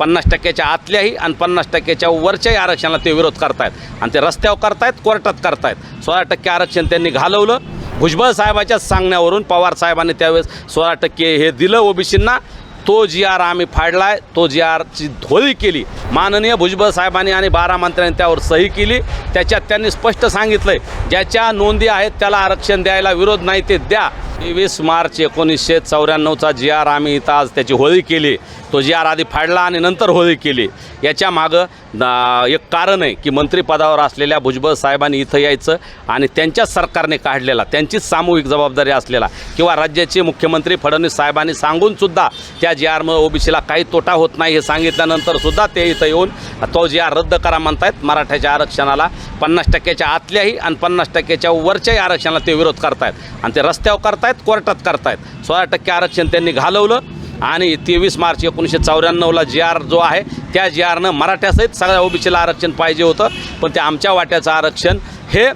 पन्नास टक्क्याच्या आतल्याही आणि पन्नास टक्क्याच्या वरच्याही आरक्षणाला ते विरोध करतायत. आणि ते रस्त्यावर करतायत कोर्टात करतायत. सोळा टक्के आरक्षण त्यांनी घालवलं. भुजबळ साहेबाच्याच सांगण्यावरून पवार साहेबांनी त्यावेळेस सोळा टक्के हे दिलं ओबीसींना. तो जी आर आम्ही फाडलाय तो जी आरची धोळी केली. माननीय भुजबळ साहेबांनी आणि बारा मंत्र्यांनी त्यावर सही केली. त्याच्यात त्यांनी स्पष्ट सांगितलंय ज्याच्या नोंदी आहेत त्याला आरक्षण द्यायला विरोध नाही ते द्या. तेवीस मार्च एकोणीसशे चौऱ्याण्णवचा जी आर आम्ही इथं आज त्याची होळी केली. तो जी आर आधी फाडला आणि नंतर होळी केली याच्या मागं एक कारण आहे की मंत्रिपदावर असलेल्या भुजबळ साहेबांनी इथं यायचं आणि त्यांच्याच सरकारने काढलेला त्यांचीच सामूहिक जबाबदारी असलेला किंवा राज्याचे मुख्यमंत्री फडणवीस साहेबांनी सांगूनसुद्धा त्या जी आरमुळे ओबीसीला काही तोटा होत नाही हे सांगितल्यानंतर सुद्धा ते इथं येऊन तो जी आर रद्द करा म्हणतायत मराठ्याच्या आरक्षणाला पन्नास टक्क्याच्या आतल्याही आणि पन्नास टक्क्याच्या वरच्याही आरक्षणाला ते विरोध करतायत. आणि ते रस्त्यावर करतायत कोर्टात करतायत. सोळा टक्के आरक्षण त्यांनी घालवलं आणि तेवीस मार्च एकोणीसशे चौऱ्याण्णवला जी आर जो आहे त्या जी आरनं मराठ्यासहित सगळ्या ओबीसीला आरक्षण पाहिजे होतं. पण ते आमच्या वाट्याचं आरक्षण हे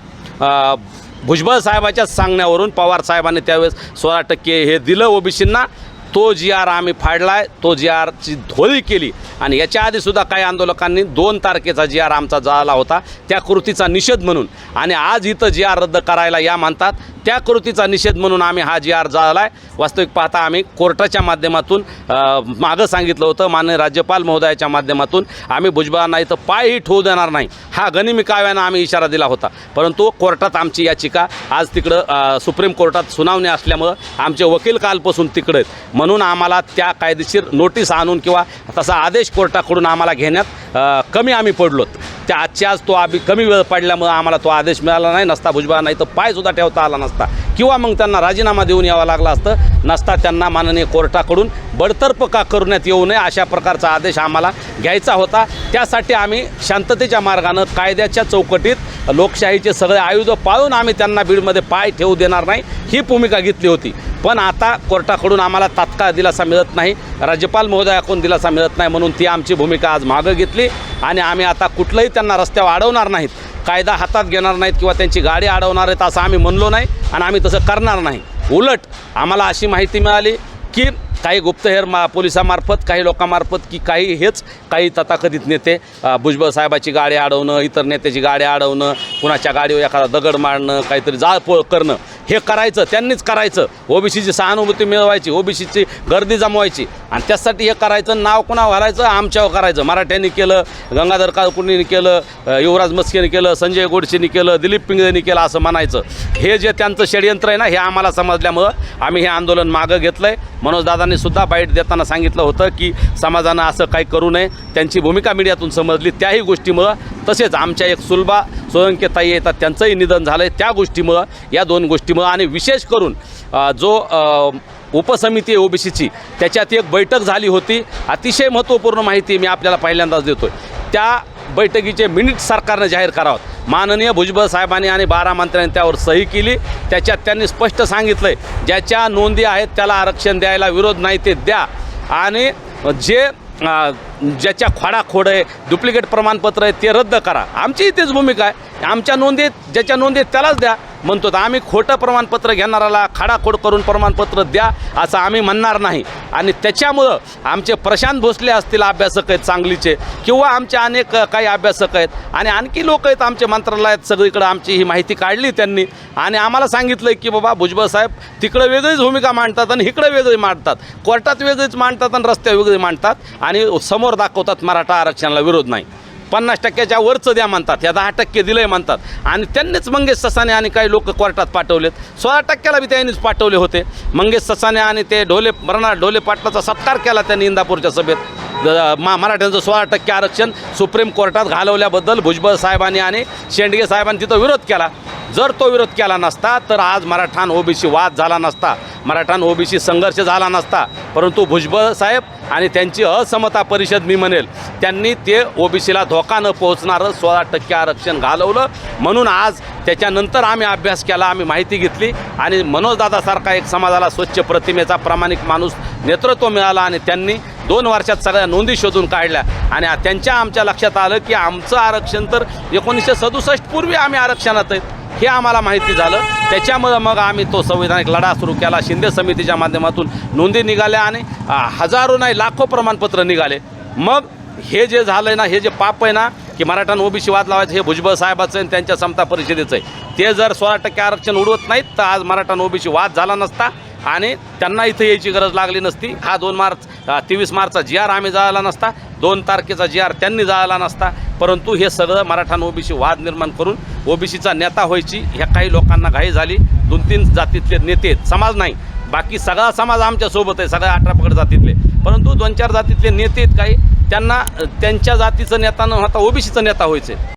भुजबळ साहेबाच्याच सांगण्यावरून पवार साहेबांनी त्यावेळेस सोळा टक्के हे दिलं ओबीसींना. तो जी आर आम्ही फाडलाय तो जी आरची धोळी केली. आणि याच्या आधीसुद्धा काही आंदोलकांनी दोन तारखेचा जी आर आमचा झाला होता त्या कृतीचा निषेध म्हणून. आणि आज इथं जी आर रद्द करायला या मानतात त्या कृतीचा निषेध म्हणून आम्ही हा जी आर झाला आहे वास्तविक पाहता आम्ही कोर्टाच्या माध्यमातून मागं सांगितलं होतं माननीय राज्यपाल महोदयाच्या माध्यमातून आम्ही भुजबळांना इथं पायही ठेवू देणार नाही. हा गनिमी काव्यानं आम्ही इशारा दिला होता. परंतु कोर्टात आमची याचिका आज तिकडं सुप्रीम कोर्टात सुनावणी असल्यामुळं आमचे वकील कालपासून तिकडे आहेत. म्हणून आम्हाला त्या कायदेशीर नोटीस आणून किंवा तसा आदेश कोर्टाकडून आम्हाला घेण्यात कमी आम्ही पडलोत. त्या आजच्या आज तो आम्ही कमी वेळ पडल्यामुळं आम्हाला तो आदेश मिळाला नाही नसता भुजबळ नाही तर पायसुद्धा ठेवता आला नसता. किंवा मग त्यांना राजीनामा देऊन यावा लागला असतं नसता त्यांना माननीय कोर्टाकडून बडतर्फ का करण्यात येऊ नये अशा प्रकारचा आदेश आम्हाला घ्यायचा होता. त्यासाठी आम्ही शांततेच्या मार्गानं कायद्याच्या चौकटीत लोकशाहीचे सगळे आयुध पाळून आम्ही त्यांना बीडमध्ये पाय ठेवू देणार नाही ही भूमिका घेतली होती. पण आता कोर्टाकडून आम्हाला तात्काळ दिलासा मिळत नाही राज्यपाल महोदयाकडून दिलासा मिळत नाही म्हणून ती आमची भूमिका आज मागं घेतली आणि आम्ही आता कुठलंही त्यांना रस्त्यावर अडवणार नाहीत. कायदा हातात घेणार नाहीत किंवा त्यांची गाडी अडवणार आहेत असं आम्ही म्हणलो नाही आणि आम्ही तसं करणार नाही. उलट आम्हाला अशी माहिती मिळाली की काही गुप्तहेर मा पोलिसामार्फत काही लोकांमार्फत की काही हेच काही तथाकथित नेते भुजबळ साहेबाची गाडी अडवणं इतर नेत्याची गाडी अडवणं कुणाच्या गाडीवर एखादा दगड मारणं काहीतरी जाळपोळ करणं हे करायचं त्यांनीच करायचं. ओबीसीची सहानुभूती मिळवायची ओबीसीची गर्दी जमवायची. आणि त्यासाठी हे करायचं नाव कुणा घालायचं? आमच्यावर करायचं. मराठ्यांनी केलं गंगाधर काळकुंडीने केलं युवराज मस्केने केलं संजय गोडसेने केलं दिलीप पिंगळेनी केलं असं म्हणायचं. हे जे त्यांचं षडयंत्र आहे ना हे आम्हाला समजल्यामुळं आम्ही हे आंदोलन मागं घेतलं आहे मनोजदादांनी सुद्धा बाईट देताना सांगितलं होतं की समाजानं असं काही करू नये. त्यांची भूमिका मीडियातून समजली. त्याही गोष्टीमुळं तसेच आमच्या एक सुलभा स्वयंकेताई येतात त्यांचंही निधन झालं आहे त्या गोष्टीमुळं या दोन गोष्टीमुळं आणि विशेष करून जो उपसमिती आहे ओबीसीची त्याच्यात एक बैठक झाली होती. अतिशय महत्त्वपूर्ण माहिती मी आपल्याला पहिल्यांदाच देतो त्या बैठकीचे मिनिट सरकारनं जाहीर करावं. माननीय भुजबळ साहेबांनी आणि बारा मंत्र्यांनी त्यावर सही केली. त्याच्यात त्यांनी स्पष्ट सांगितलं आहे ज्याच्या नोंदी आहेत त्याला आरक्षण द्यायला विरोध नाही ते द्या. आणि जे ज्याच्या खोडाखोड आहे डुप्लिकेट प्रमाणपत्र आहे ते रद्द करा. आमची इथेच भूमिका आहे. आमच्या नोंदीत ज्याच्या नोंदीत त्यालाच द्या. म्हणतो तर आम्ही खोटं प्रमाणपत्र घेणाराला खाडाखोड करून प्रमाणपत्र द्या असं आम्ही म्हणणार नाही. आणि त्याच्यामुळं आमचे प्रशांत भोसले असतील अभ्यासक आहेत सांगलीचे किंवा आमचे अनेक काही अभ्यासक आहेत आणि आणखी लोक आहेत आमच्या मंत्रालयात सगळीकडं आमची ही माहिती काढली त्यांनी. आणि आम्हाला सांगितलं की बाबा भुजबळ साहेब तिकडं वेगळीच भूमिका मांडतात आणि इकडं वेगळी मांडतात. कोर्टात वेगळीच मांडतात आणि रस्त्यावर वेगळी मांडतात आणि समोर दाखवतात मराठा आरक्षणाला विरोध नाही. पन्नास टक्क्याच्या वरचं द्या म्हणतात. या दहा टक्के दिलंय म्हणतात. आणि त्यांनीच मंगेश ससाने आणि काही लोक कोर्टात पाठवलेत. सोळा टक्क्याला बी त्यांनीच पाठवले होते. मंगेश ससाने आणि ते ढोले मरणा ढोले पाटलाचा सत्कार केला त्यांनी इंदापूरच्या सभेत. मा मराठ्यांचं सोळा टक्के आरक्षण सुप्रीम कोर्टात घालवल्याबद्दल भुजबळ साहेबांनी आणि शेंडगे साहेबांनी तिथं विरोध केला. जर तो विरोध केला नसता तर आज मराठान ओबीसी वाद झाला नसता. मराठान ओबीसी संघर्ष झाला नसता. परंतु भुजबळ साहेब आणि त्यांची असमता परिषद मी म्हणेल त्यांनी ते ओबीसीला धोका न पोहोचणारं सोळा टक्के आरक्षण घालवलं. म्हणून आज त्याच्यानंतर आम्ही अभ्यास केला आम्ही माहिती घेतली आणि मनोजदादासारखा एक समाजाला स्वच्छ प्रतिमेचा प्रामाणिक माणूस नेतृत्व मिळाला आणि त्यांनी दोन वर्षात सगळ्या नोंदी शोधून काढल्या. आणि त्यांच्या आमच्या लक्षात आलं की आमचं आरक्षण तर एकोणीसशे सदुसष्ट पूर्वी आम्ही आरक्षणात आहेत हे आम्हाला माहिती झालं. त्याच्यामुळं मग आम्ही तो संविधानिक लढा सुरू केला. शिंदे समितीच्या माध्यमातून नोंदी निघाल्या आणि हजारो नाही लाखो प्रमाणपत्र निघाले. मग हे जे झालं आहे ना हे जे पाप आहे ना की मराठा ओबीसी वाद लावायचं हे भुजबळ साहेबाचं आणि त्यांच्या समता परिषदेचं आहे. ते जर सोळा टक्के आरक्षण उडवत नाहीत तर आज मराठा ओबीसी वाद झाला नसता. आणि त्यांना इथं यायची गरज लागली नसती. हा दोन मार्च तेवीस मार्चचा जी आर आम्ही जायला नसता. दोन तारखेचा जी आर त्यांनी जायला नसता. परंतु हे सगळं मराठा ओबीसी वाद निर्माण करून ओबीसीचा नेता व्हायची ह्या काही लोकांना घाई झाली. दोन तीन जातीतले नेते आहेत. समाज नाही. बाकी सगळा समाज आमच्यासोबत आहे सगळ्या अठरा पकड जातीतले. परंतु दोन चार जातीतले नेते आहेत काही. त्यांना त्यांच्या जातीचं नेता न होता ओबीसीचा नेता व्हायचं. आहे